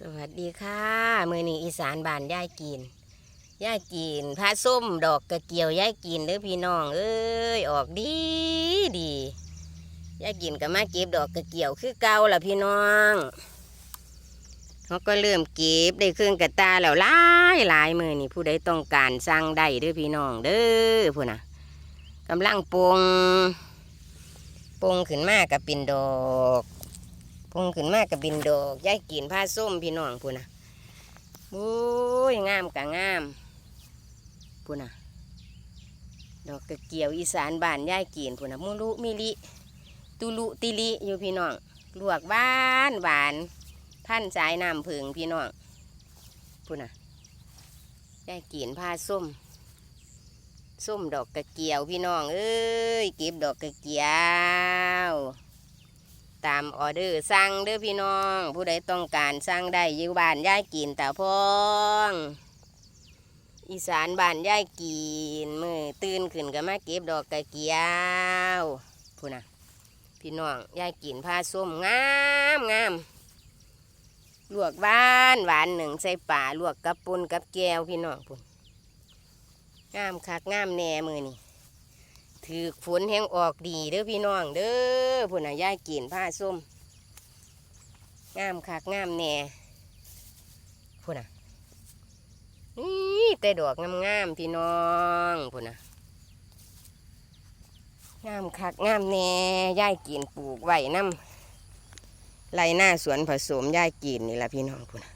สวัสดีค่ะ มือนี้อีสานบานย่ายกินย่ายกินพระส้มดอกกระเกียวย่ายกินเด้อพี่น้อง เอ้ยออกดีดีย่ายกินก็มาเก็บดอกกระเกียวคือเก่าล่ะพี่น้องเขาก็เริ่มเก็บได้เครื่องกระตาแล้วหลายหลายมือนี่ผู้ใดต้องการสั่งได้เด้อพี่น้องเด้อพูดนะกำลังปรุงปรุงขึ้นมากับป็นดอก พงขึ้นมากกับบินดอกยายกินผ้าส้มพี่น้องพูนะโอ้ยงามกะงามพูนะดอกกระเกี่ยวอีสานบ้านยายกินพูนะมุลุมิลิตุลุติลิอยู่พี่น้องลวกหวานหวานพันสายน้ำผึ่งพี่น้องพูนะยายกินผ้าส้มส้มดอกกระเกียวพี่น้องเอ้ยเก็บดอกกระเกียว ตามออเดอร์สั่งเด้อพี่น้อง ผู้ใดต้องการสั่งได้อยู่บ้านย่ายกินตาพองอีสานบ้านย่ายกินมือตื่นขึ้นก็มาเก็บดอกกระเกียวพูนะพี่น้องย่ายกินผ้าส้มงามงามลวกหวานหวานหนึ่งใส่ป่าลวกกับปุนกับแก้วพี่น้องพุ่นงามคักงามแน่มือนี่ ถือฝนแห้งออกดีเด้อพี่น้องเด้อพุ่นน่ะย่ายกินผ้าส้มงามคักงามแน่พุ่นน่ะนี่แต่ดอกงามๆพี่น้องพุ่นน่ะงามคักงามแน่ย่ายกินปลูกไว้น้ำไรหน้าสวนผสมย่ายกินนี่ละพี่น้องพุ่นน่ะ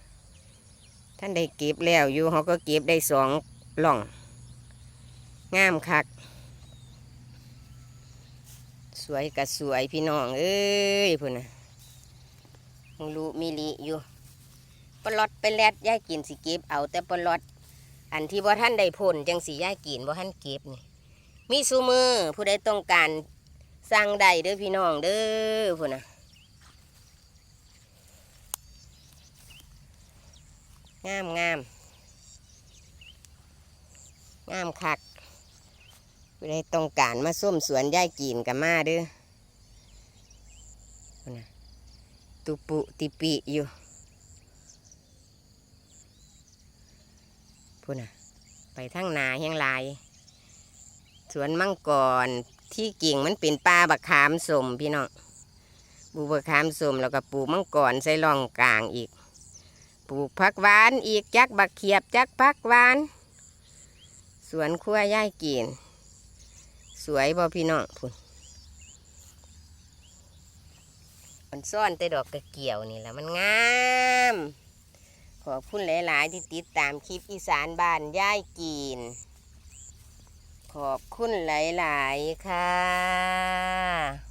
ท่านได้เก็บแล้วอยู่เขาก็เก็บได้สองหล่อง งามคัก สวยกับสวยพี่น้อง เอ้ยพุ่นนะมึงรู้มีลีอยู่ปลอดไปแลดย่ายกินสิเก็บเอาแต่ปลอด อันที่บ่ท่านได้ผลจังสีย่ายกินบ่ท่านเก็บนี่มีซูมือผู้ใดต้องการสั่งได้เด้อพี่น้องเด้อพุ่นนะงามงามงามคัก ผู้ใดต้องการมาส้มสวนย่ายกีนกับมาเด้อพุ่นน่ะตุปุติปิอยู่พุ่นน่ะ ไปทั้งนาแห้งลาย สวนมังกรที่กิ่งมันเป็นป่าบักขามสมพี่น้องปลูกบักขามสมแล้วก็ปลูกมังกรใส่ร่องกลางอีก ปลูกผักหวานอีกจักบักเขียบจักผักหวาน สวนครัวย่ายกีน สวยบ่พี่น้องพุ่นมันซ่อนแต่ดอกกระเกี่ยวนี่แหละมันงามขอบคุณหลาย ๆ ที่ติดตามคลิปอีสานบ้านย่ายกีน ขอบคุณหลาย ๆ ค่ะ